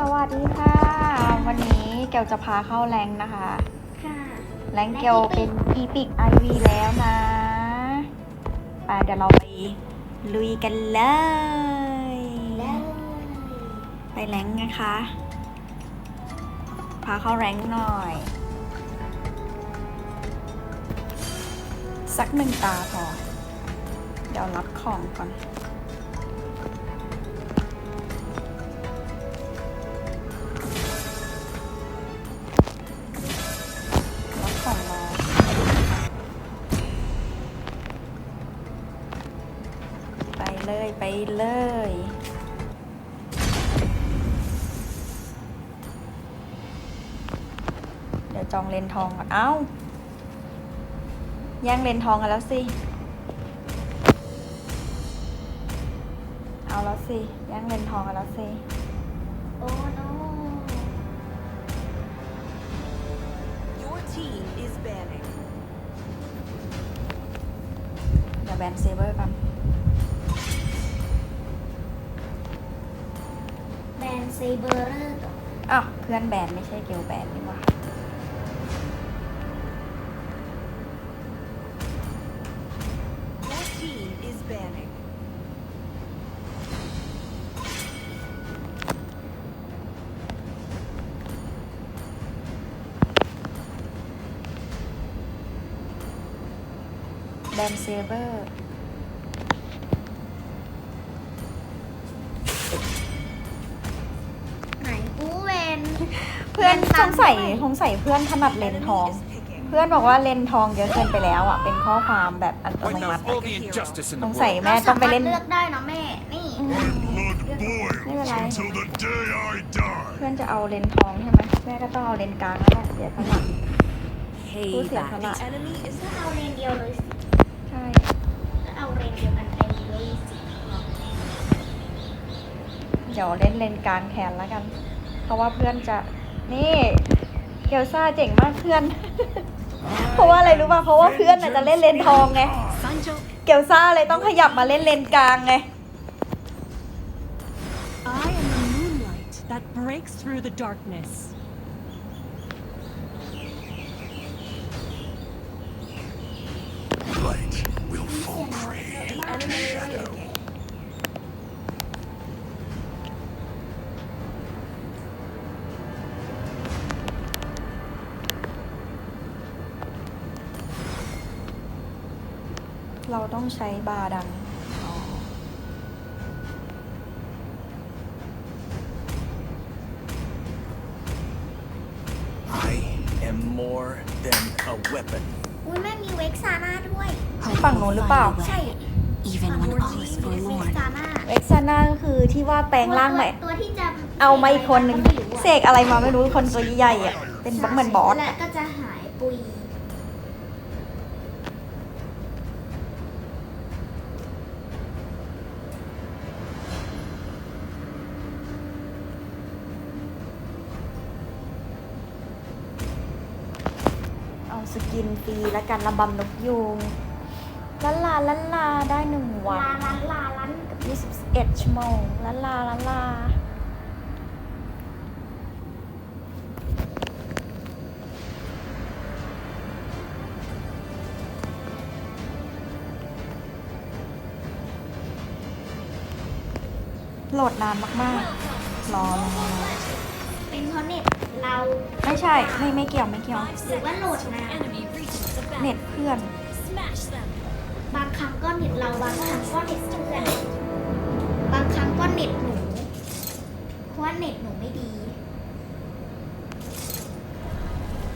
สวัสดีค่ะ วันนี้เกลจะพาเข้าแรงค์นะคะ ค่ะแรงค์เกลเป็นอีพิกไอวีแล้วนะไปเดี๋ยวเราไปลุยกันเลยแล้วไปแรงค์นะคะ พาเข้าแรงค์หน่อย สักหนึ่งตาพอ เดี๋ยวรับของก่อน เดี๋ยวจองเลนทองก่อน เอ้า แย่งเลนทองกันแล้วสิ เอาแล้วสิ แย่งเลนทองกันแล้วสิ โอ้โน Your team is banning. เดี๋ยวแบนเซเบอร์กันแบรนด์เซเบอร์เรอร์อ้าวเพื่อนแบนไม่ใช่เกลแบนนี่หว่า เซเบอร์ไหนกูเวนเพื่อนแบนสตามงสัยด้วยสงสัยเพื่อนถนัดเลนทอง Enemy is picking. เพื่อนบอกว่าเลนทองเยอะเกินไปแล้วอะ เป็นข้อความแบบอัตโน When มั there's ติ all the injustice in ส the งสัย world, แม่ต้องไปเล่น ราสามารถเลือกได้นะแม่ นี่ไม่เป็นไร until the day I die. เพื่อนจะเอาเลนทองใช่ไหมแม่ก็ต้องเอาเลนกลางแล้วแหละเดี๋ยวถนัด Hey, Who's back. your The fella? enemy is ถ้าเอาเลนเดียวเลยสิใช่ถ้าเอาเลนเดียวกันไปเลยสิเดี๋ยวเล่นเลนกลางแทนแล้วกัน เพราะว่าเพื่อนจะนี่เกลซ่าเจ๋งมากเพื่อน เพราะว่าอะไรรู้ป่ะเพราะว่าเพื่อนน่ะจะเล่นเลนทองไง Sanjo. เกลซ่าเลยต้องขยับมาเล่นเลนกลางไง I am the moonlight that breaks through the darkness. เราต้องใช้บาดังอ๋อ I am more than a weapon. อุ้ยแม่มีเวกซาน่าด้วยฝั่งโน้นหรือเปล่า ใช่ even ฝั่ง when นู้น all is มีเวก forlorn. ซาน่าเอ็กซาน่าก็คือที่ว่าแปลงร่างใหม่ ตัวที่จะเอามาอีกคนหนึ่งเสกอะไรมาไม่รู้คนตัวใหญ่ๆอะ เป็นเหมือนบอสและอะก็จะหายปุย เอา สกินฟรีแล้วกันระบำนกยูงลันลาลันลาได้หนึ่งวันลาลันลาลันกับ21ชั่วโมงลันลาลันลา โหลดนานมากๆ รอรอเป็นเพราะเน็ต เราไม่ใช่ไม่ไม่เกี่ยวไม่เกี่ยว หรือว่าโหลดนาน Enemy reaches the เน็ต back. เพื่อน Smash them. บางครั้งก็เน็ตเราบางครั้งก็เน็ตเพื่อนบางครั้งก็เน็ตหนูเพราะว่าเน็ตหนูไม่ดี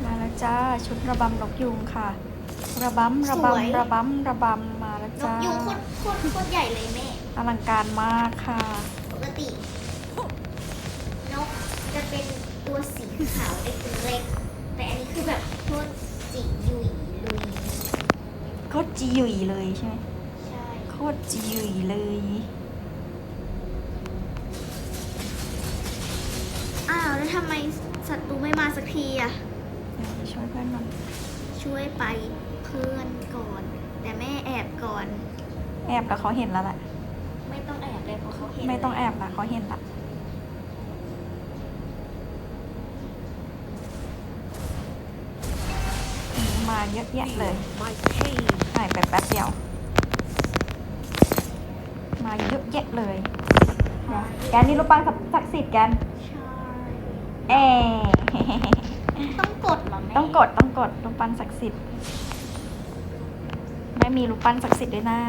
มาแล้วจ้าชุดระบำนกยุงค่ะ ระบำระสวย บำระบำระบำมาแล้วนกจ้ายูงโคตรโคตรโคตรใหญ่เลยแม่ อลังการมากค่ะ ปกตินกจะเป็น ตัวสีขาวเล็กๆแต่อันนี้คือแบบโคตรจิยุยลุยโคตรจีหยุยเลยใช่ไหมใช่โคตรจีหยุยเลยอ้าวแล้วทำไมศัตรูไม่มาสักทีอะเดี๋ยวไปช่วยเพื่อนหน่อยช่วยไปเพื่อนก่อน แต่แม่แอบก่อน แอบแล้วเขาเห็นแล้วแหละไม่ต้องแอบเลยเพราะเขาเห็นไม่ต้องเลยแอบละเขาเห็นละ เยอะแยะเลย My pain. หายไปแป๊บเดียว มาเยอะแยะเลยนะแกนนี่รูปปั้นศักดิ์สิทธิ์แกนใช่เอต้องกดเหรอแม่ต้องกดต้องกดรูปปั้นศักดิ์สิทธิ์ ไม่มีรูปปั้นศักดิ์สิทธิ์ด้วยนะ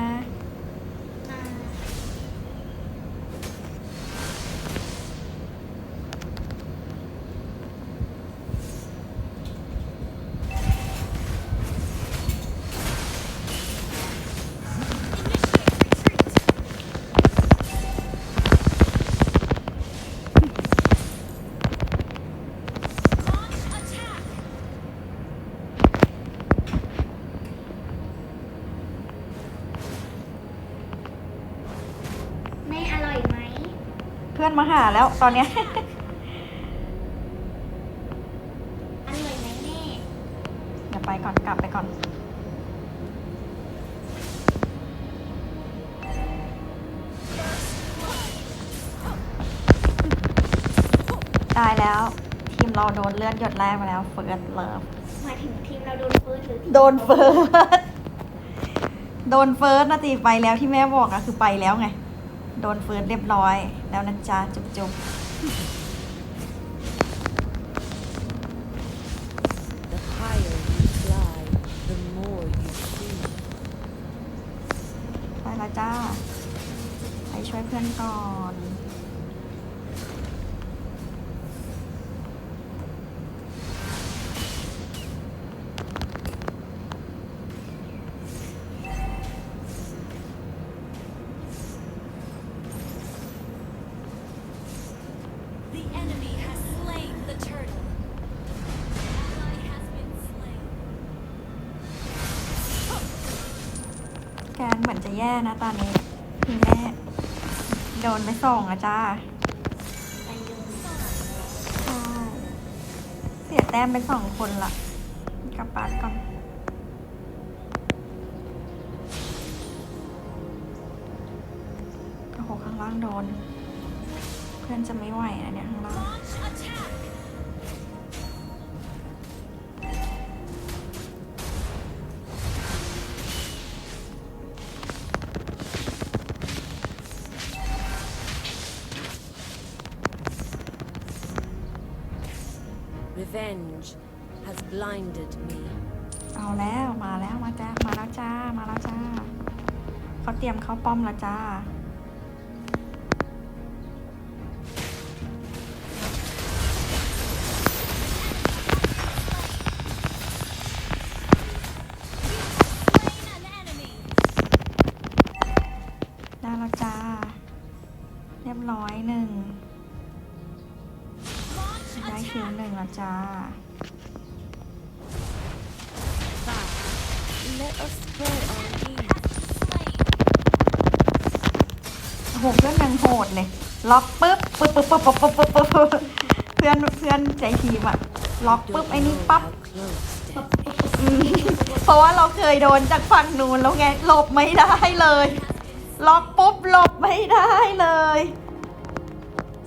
อนมาหาแล้วตอนเนี้ย อร่อยไหมแม่ เดี๋ยวไปก่อนกลับไปก่อน ตายแล้ว ทีมเราโดนเลือดหยดแรกมาแล้วเฟิร์สเลิฟหมายถึงทีมเราโดนเฟิร์สหรือทีมโดนเฟิร์สโดนเฟิร์สนาทีไปแล้วที่แม่บอกอะคือไปแล้วไง โดนฟื้นเรียบร้อยแล้วนะจ๊ะ จุ๊บจุ๊ มือนจะแย่นะตอนนี้พี่แม่โดนไปส่งอะจ้าเลยใช่เสียแต้มไปสองคนละกลับบ้านก่อนโอ้โหข้างล่างโดน เพื่อนจะไม่ไหวนะ Revenge has blinded me. เอาแล้วมาแล้วมาจ้ามาแล้วจ้ามาแล้วจ้าเขาเตรียมเข้าป้อมแล้วจ้า๊บปุ๊บปุ๊บปุ๊บปุ๊บปุ๊บเพื่อนเพื่อนใจทีมอะล็อกปุ๊บไอ้นี่ปั๊บเพราะว่าเราเคยโดนจากฝั่งนู้นแล้วไงหลบไม่ได้เลย ล็อกปุ๊บหลบไม่ได้เลย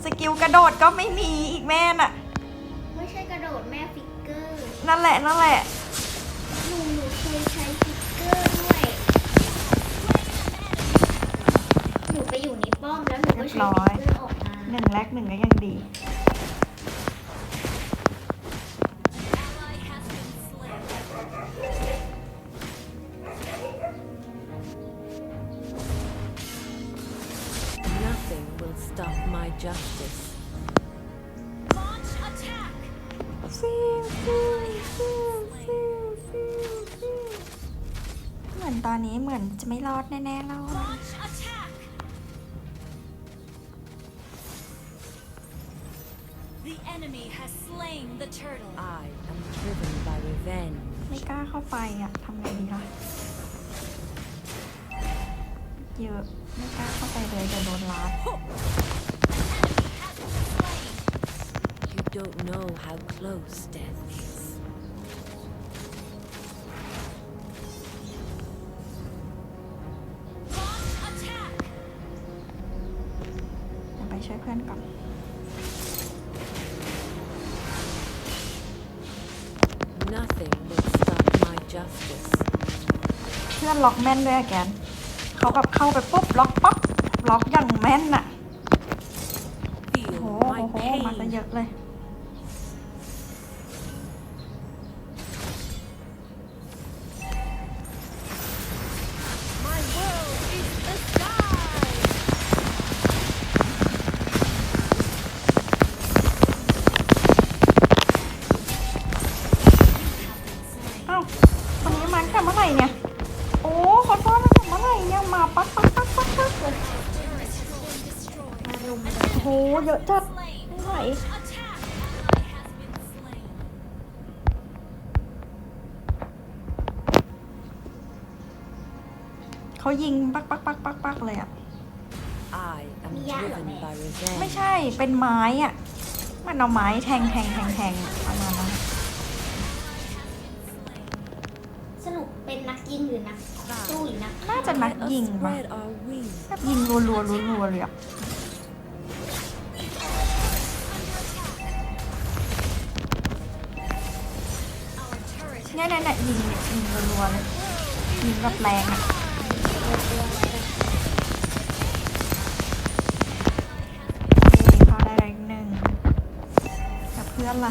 สกิลกระโดดก็ไม่มีอีกแม่น่ะ ไม่ใช่กระโดดแม่ฟิกเกอร์นั่นแหละนั่นแหละ หนูหนูเคยใช้ฟิกเกอร์ด้วย หนูไปอยู่ในป้อมแล้วหนูก็ใช้ฟิกเกอร์ออก หนึ่งแรกหนึ่งก็ยังดี Ally has been slain. Nothing will stop my justice. Launch attack. ซิวซิวซิวซิวซิวซิวเหมือนตอนนี้เหมือนจะไม่รอดแน่ๆแล้ว The enemy has slain the turtle. I am driven by revenge. ไม่กล้าเข้าไปอ่ะทำไงดีล่ะเยอะไม่กล้าเข้าไปเลยเดี๋ยวโดนลัด You don't know how close death is. ล็อกแม่นด้วยอะแกนเขาแบบเข้าไปปุ๊บล็อกปั๊บล็อกอย่างแม่นอะโอ้ Feel โห my โอ้โหมาซะเย pain. อะเลย อะมันเอาไม้แทงแทงแทงแทงประมาณนั้นอะสนุกเป็นนักยิงหรือนักสู้หรือนักน่าจะนัก Let ยิง us ปะ spread our wings. แบบยิงรัวรัวรัวรัวเลยอะเนี่ยเนี่ยเนี่ยยิงเนี่ยยิงรัวๆเลยยิงแบบแรงอะ แต่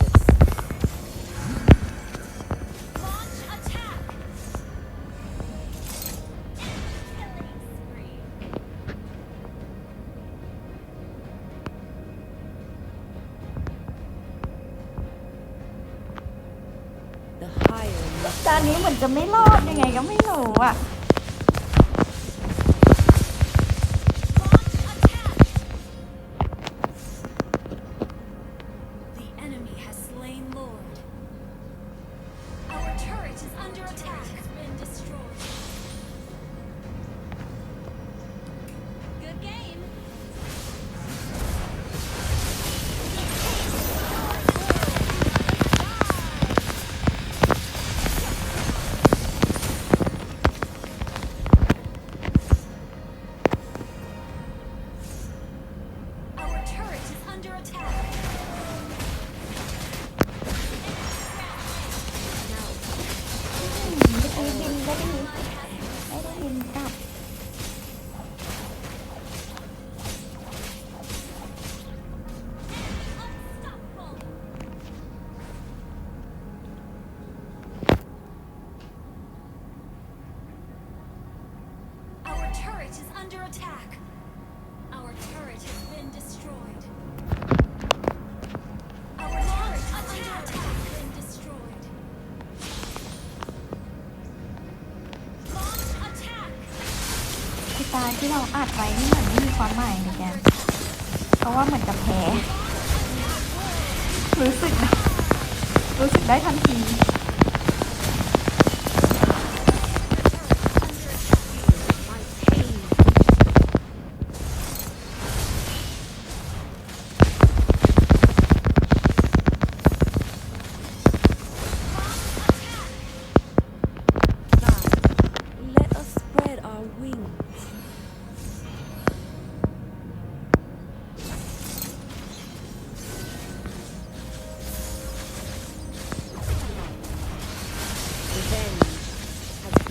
จะไม่รอดยังไงก็ไม่รู้อะ ที่เราอัดไว้นี่เหมือนไม่มีความหมายเลยแกนเพราะว่าเหมือนกับแพ้รู้สึกนะรู้สึกได้ทันที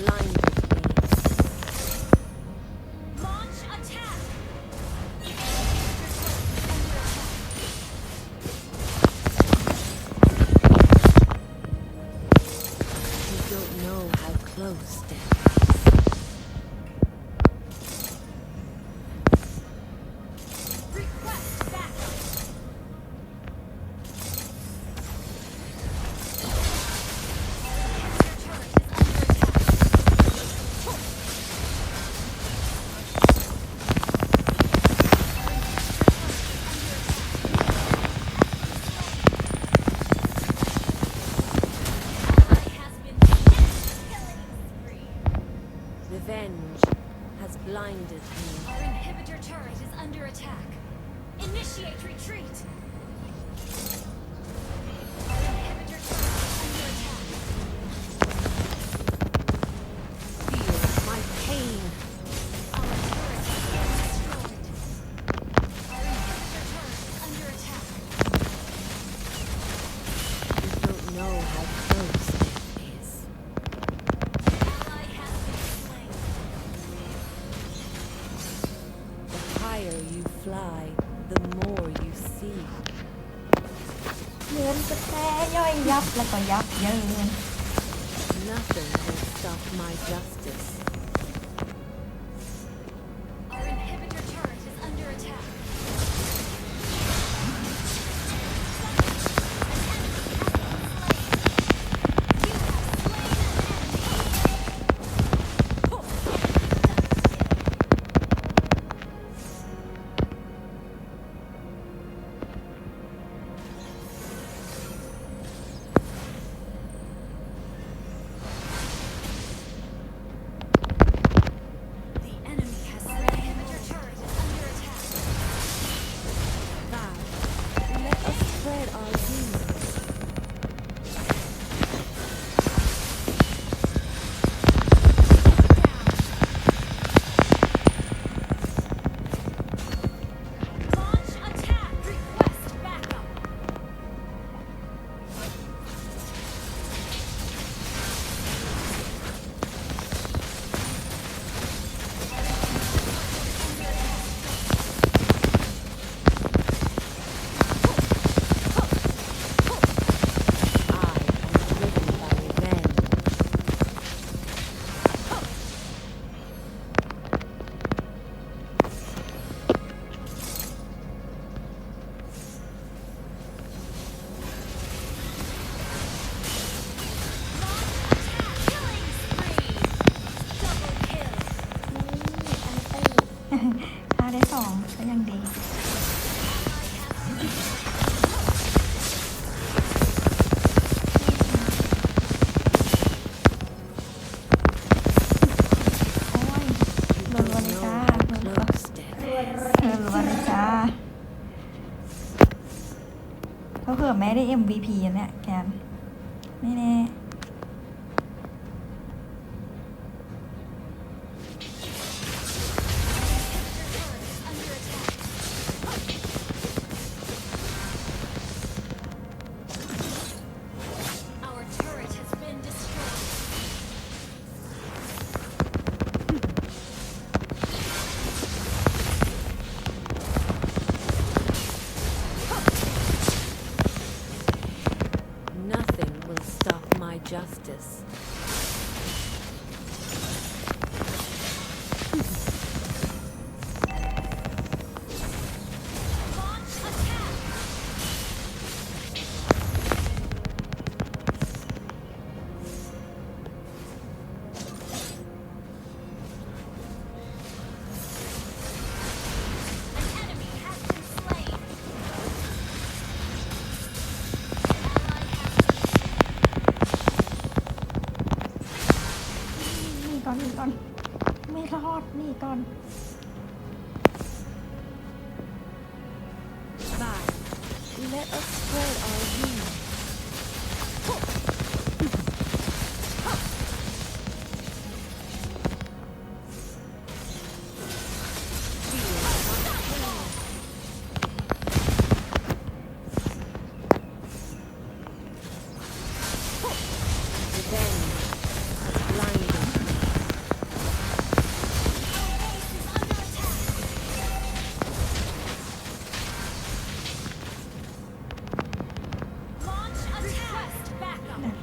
line attack. Initiate retreat! แล้วก็ยับเยิน อแม่ได้ MVP อัเนี่ยแกนไม่แน่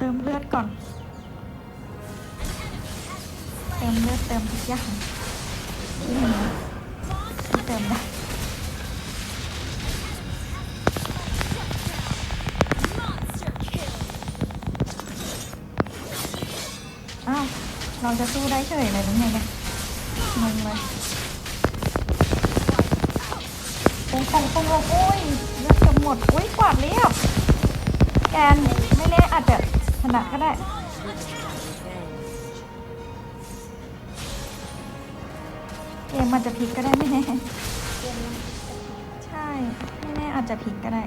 เติมเลือดก่อน เติมเลือดเติมทุกอย่างที่มีที่เติมได้อ้าวเราจะสู้ได้เฉยเลยหรือไงเนี่งเลยปงปงปงลงโอ้ยเลือดจะหมดอุ้ยกวาดเรียบแกนไม่แน่อาจจะ นะก็ได้เกมมันจะพลิกก็ได้ไม่แน่เกมมันใช่ ไม่แน่อาจจะพลิกก็ได้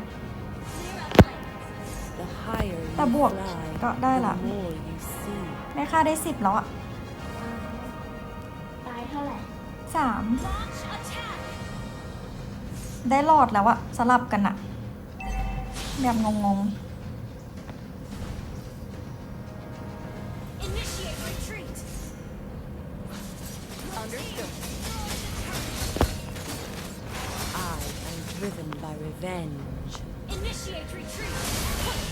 The higher you แต่บวก fly, ก็ได้ละ the more you see. แม่ค่าได้สิบแล้วอะตายเท่าไหร่สาม Launch attack. ได้หลอดแล้วอะสลับกันอะแบบงง Initiate Understood. I am driven by revenge. Initiate retreat.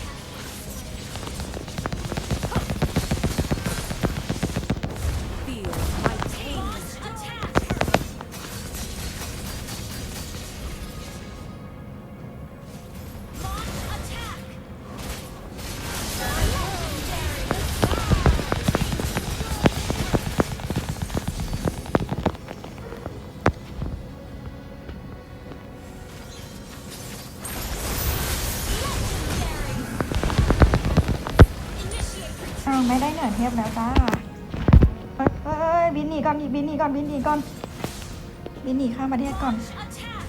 ไม่ได้เหนือเทพแล้วจ้าเอ้ยเอ้ยบินหนีก่อนบินหนีก่อนบินหนีก่อนบินหนีข้ามประเทศก่อน attack.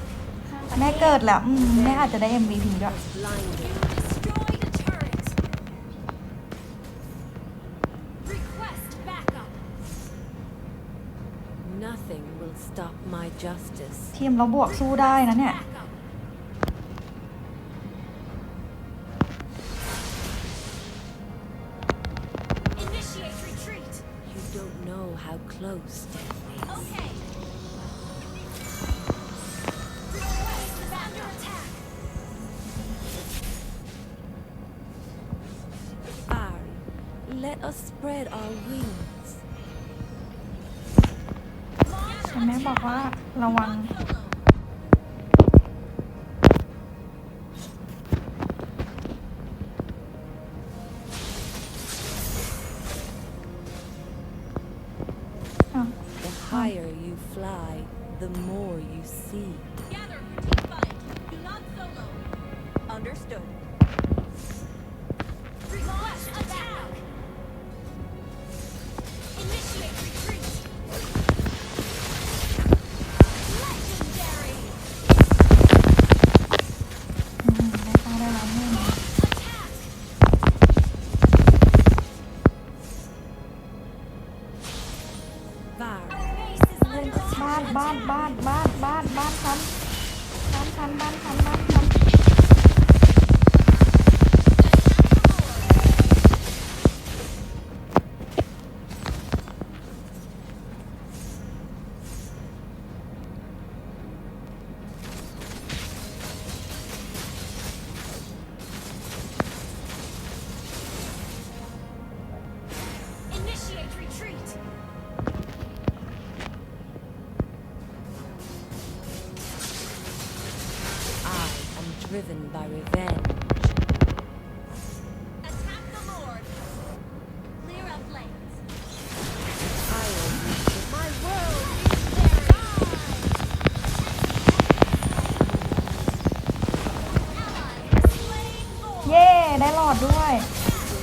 แม่เกิดแล้วอืมแม่อาจจะได้ MVP ด้วย Blinded. Destroyed a turret. Request backup. Nothing will stop my justice. ทีมเราบวกสู้ได้นะเนี่ย spread our wings. แต่แม่บอกว่าระวัง อ้าว The higher you fly, the more you see. ชั้นบ้านชั้นบ้าน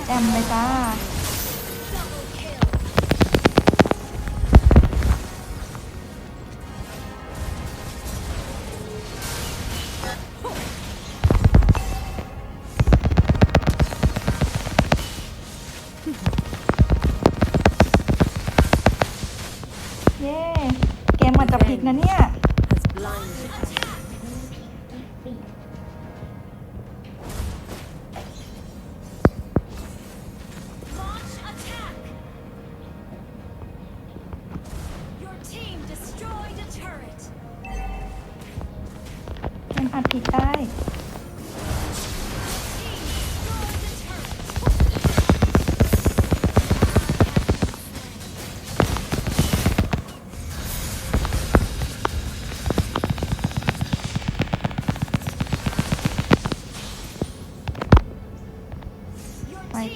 แอมเลยจ้า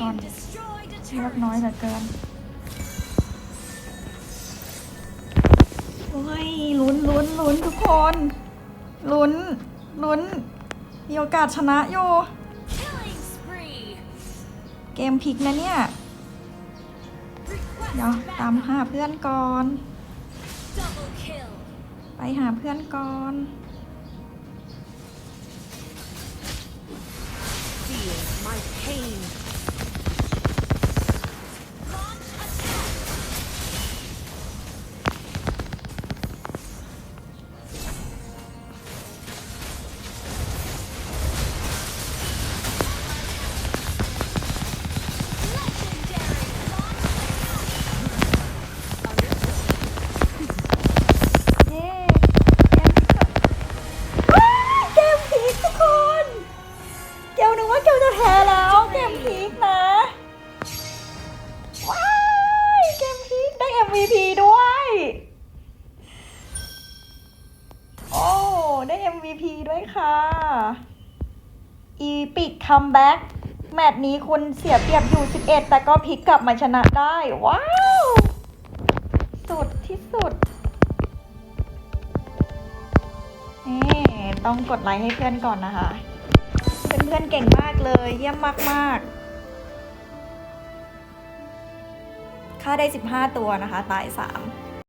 เลือกน้อยเหลือเกินโอ้ยลุ้นลุ้นลุ้นทุกคนลุ้นลุ้นมีโอกาสชนะอยู่เกมพลิกนะเนี่ย เดี๋ยวตามหาเพื่อนก่อน ไปหาเพื่อนก่อน คัมแบ็กแมตช์นี้คุณเสียเปรียบอยู่ 11 แต่ก็พลิกกลับมาชนะได้ ว้าว สุดที่สุด นี่ต้องกดไลค์ให้เพื่อนก่อนนะคะ เพื่อนๆเก่งมากเลย เยี่ยมมากๆ ค่าได้ 15 ตัวนะคะ ตาย 3